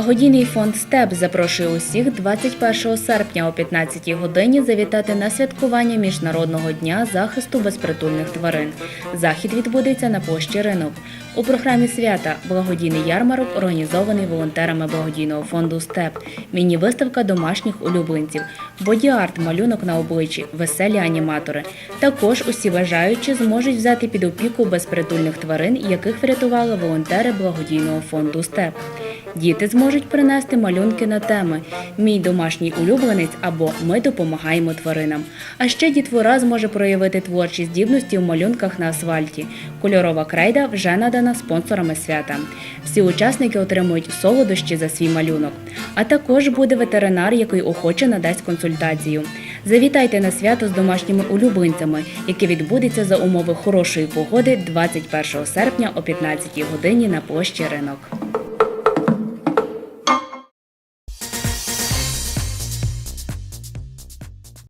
Благодійний фонд СТЕП запрошує усіх 21 серпня о 15 годині завітати на святкування Міжнародного дня захисту безпритульних тварин. Захід відбудеться на площі ринок. У програмі свята благодійний ярмарок організований волонтерами благодійного фонду СТЕП, міні-виставка домашніх улюбленців, боді-арт, малюнок на обличчі, веселі аніматори. Також усі бажаючі зможуть взяти під опіку безпритульних тварин, яких врятували волонтери благодійного фонду СТЕП. Діти зможуть принести малюнки на теми Мій домашній улюбленець або Ми допомагаємо тваринам. А ще дітвора зможе проявити творчі здібності у малюнках на асфальті. Кольорова крейда вже надана спонсорами свята. Всі учасники отримують солодощі за свій малюнок. А також буде ветеринар, який охоче надасть консультацію. Завітайте на свято з домашніми улюбленцями, яке відбудеться за умови хорошої погоди 21 серпня о 15 годині на площі ринок.